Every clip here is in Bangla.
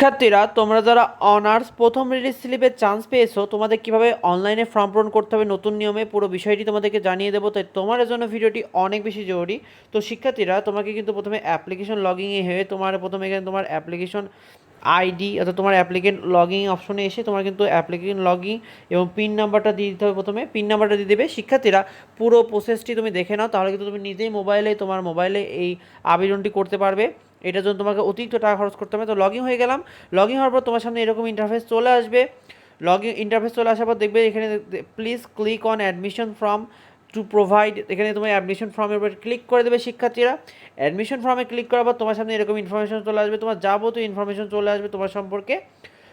শিক্ষার্থীরা, তোমরা যারা অনার্স প্রথম রিলিজ স্লিপে চান্স পেয়েছ, তোমাদের কীভাবে অনলাইনে ফর্ম পূরণ করতে হবে নতুন নিয়মে, পুরো বিষয়টি তোমাদেরকে জানিয়ে দেবো। তাই তোমার জন্য ভিডিওটি অনেক বেশি জরুরি। তো শিক্ষার্থীরা, তোমাকে কিন্তু প্রথমে অ্যাপ্লিকেশন লগইনে হয়ে তোমার প্রথমে এখানে তোমার অ্যাপ্লিকেশন আইডি অর্থাৎ তোমার অ্যাপ্লিকেন্ট লগইন অপশনে এসে তোমার কিন্তু অ্যাপ্লিকেন্ট লগইন এবং পিন নাম্বারটা দিয়ে দিতে হবে প্রথমে। পিন নাম্বারটা দিয়ে দেবে। শিক্ষার্থীরা, পুরো প্রসেসটি তুমি দেখে নাও, তাহলে কিন্তু তুমি নিজেই মোবাইলে তোমার মোবাইলে এই আবেদনটি করতে পারবে। এটার জন্য তোমাকে অতিরিক্ত টাকা খরচ করতে হবে। তো লগ ইন হয়ে গেলাম। লগ ইন হওয়ার পর তোমার সামনে এরকম ইন্টারফেস চলে আসবে। লগ ইন ইন্টারফেস চলে আসার পর দেখবে এখানে please click on admission form to provide এখানে তোমার অ্যাডমিশন ফর্মের উপর ক্লিক করে দেবে শিক্ষার্থীরা। অ্যাডমিশন ফর্মে ক্লিক করার পর তোমার সামনে এরকম ইনফরমেশন চলে আসবে। তোমার যাবতীয় ইনফরমেশন চলে আসবে তোমার সম্পর্কে।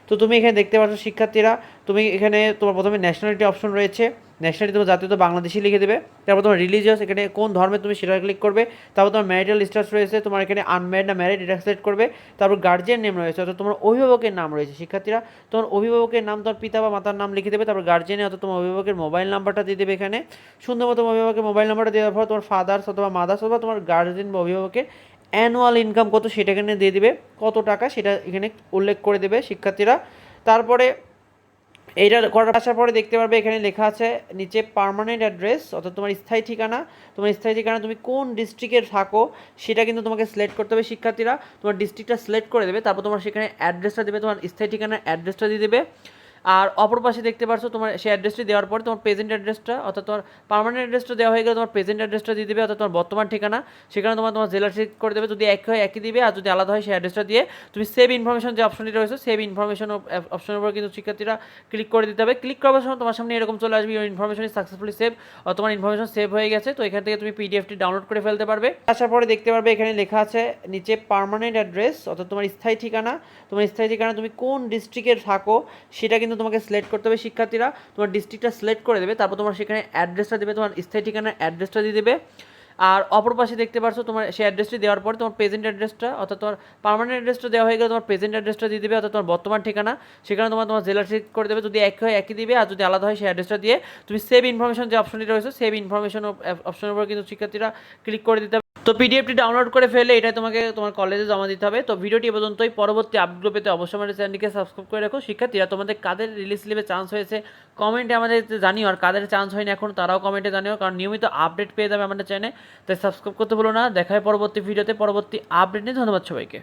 তো তুমি এখানে দেখতে পাচ্ছ শিক্ষার্থীরা, তুমি এখানে তোমার প্রথমে ন্যাশনালিটি অপশন রয়েছে। ন্যাশনালিটি তোমার জাতীয় তো বাংলাদেশি লিখে দেবে। তারপর তোমার রিলিজিয়াস এখানে কোন ধর্মে তুমি সেটা ক্লিক করবে। তারপর তোমার ম্যারিটাল স্ট্যাটাস রয়েছে, তোমার এখানে আনম্যারিড না ম্যারিড এটা সিলেক্ট করবে। তারপর গার্জিয়ান নেম রয়েছে, অর্থাৎ তোমার অভিভাবকের নাম রয়েছে। শিক্ষার্থীরা, তোমার অভিভাবকের নাম তোমার পিতা বা মাতার নাম লিখে দেবে, তারপর গার্জিয়ানে অর্থাৎ তোমার অভিভাবকের মোবাইল নাম্বারটা দিয়ে দেবে এখানে। সুন্দর মতো অভিভাবকের মোবাইল নাম্বারটা দেওয়ার পর তোমার ফাদার্স অথবা মাদার্স অথবা তোমার গার্জিয়ান বা অভিভাবকের অ্যানুয়াল ইনকাম কত সেটা এখানে দিয়ে দেবে, কত টাকা সেটা এখানে উল্লেখ করে দেবে শিক্ষার্থীরা। তারপরে এইটা করার আসার পরে দেখতে পারবে এখানে লেখা আছে নিচে পার্মানেন্ট অ্যাড্রেস অর্থাৎ তোমার স্থায়ী ঠিকানা। তোমার স্থায়ী ঠিকানা তুমি কোন ডিস্ট্রিক্টে থাকো সেটা কিন্তু তোমাকে সিলেক্ট করতে হবে শিক্ষার্থীরা। তোমার ডিস্ট্রিক্টটা সিলেক্ট করে দেবে, তারপর তোমার সেখানে অ্যাড্রেসটা দেবে, তোমার স্থায়ী ঠিকানার অ্যাড্রেসটা দিয়ে দেবে। আর অপর পাশে দেখতে পাচ্ছ তোমার সেই অ্যাড্রেসটি দেওয়ার পরে তোমার প্রেজেন্ট অ্যাড্রেসটা অর্থাৎ তোমার পার্মানেন্ট অ্যাড্রেসটা দেওয়া হয়ে গেলে তোমার প্রেজেন্ট অ্যাড্রেসটা দিয়ে দেবে, অর্থাৎ তোমার বর্তমান ঠিকানা, সেখানে তোমার তোমার জেলা ঠিক করে দেবে, যদি এক হয় একই দিবে, আর যদি আলাদা হয় সেই অ্যাড্রেসটা দিয়ে তুমি সেভ ইনফরমেশন যে অপশনটি রয়েছে সেভ ইনফরমেশন অপশনের উপর কিন্তু শিক্ষার্থীরা ক্লিক করে দিতে হবে। ক্লিক করার সময় তোমার সামনে এরকম চলে আসবে ইউর ইনফরমেশন সাকসেসফুলি সেভ তোমার ইনফরমেশন সেভ হয়ে গেছে, তো এখান থেকে তুমি পিডিএফটি ডাউনলোড করে ফেলতে পারবে। আসার পরে দেখতে পারবে এখানে লেখা আছে, নিচে পার্মানেন্ট অ্যাড্রেস অর্থাৎ তোমার স্থায়ী ঠিকানা, তোমার স্থায়ী ঠিকানা তুমি কোন ডিস্ট্রিক্টে থাকো, সেটা কিন্তু তোমাকে সিলেক্ট করতে হবে শিক্ষার্থীরা। তোমার ডিস্ট্রিক্টটা সিলেক্ট করে দেবে, তারপর তোমার সেখানে অ্যাড্রেসটা দেবে, তোমার স্থায়ী ঠিকানার অ্যাড্রেসটা দিয়ে দেবে। আর অপর পাশে দেখতে পাচ্ছ তোমার সেই অ্যাড্রেসটি দেওয়ার পরে তোমার প্রেজেন্ট অ্যাড্রেসটা অর্থাৎ তোমার পার্মানেন্ট অ্যাড্রেসটা দেওয়া হয়ে গেলে তোমার প্রেজেন্ট অ্যাড্রেসটা দিয়ে দেবে, অর্থাৎ তোমার বর্তমান ঠিকানা। সেখানে তোমার তোমার জেলা ঠিক করে দেবে, যদি এক হয় একই দিবে, আর যদি আলাদা হয় সেই অ্যাড্রেসটা দিয়ে। তুমি সেভ ইনফরমেশন যে অপশনটি রয়েছে সেভ ইনফরমেশন অপশনের উপর কিন্তু শিক্ষার্থীরা ক্লিক করে দিতে তো পিডিএফটি ডাউনলোড করে ফেলে এটা তোমাকে তোমার কলেজে জমা দিতে হবে। তো ভিডিওটি পর্যন্তই। পরবর্তী আপডেট পেতে অবশ্যই আমাদের চ্যানেলটিকে সাবস্ক্রাইব করে রাখো। শিক্ষার্থীরা, তোমাদের কাদের রিলিজ স্লিপে চান্স হয়েছে কমেন্টে আমাদের জানিও, আর কাদের চান্স হয়নি এখন, তারাও কমেন্টে জানিও, কারণ নিয়মিত আপডেট পেয়ে যাবে আমাদের চ্যানেলে তাই সাবস্ক্রাইব করতে বলো না। দেখা হয় পরবর্তী ভিডিওতে পরবর্তী আপডেট নিয়ে ধন্যবাদ সবাইকে।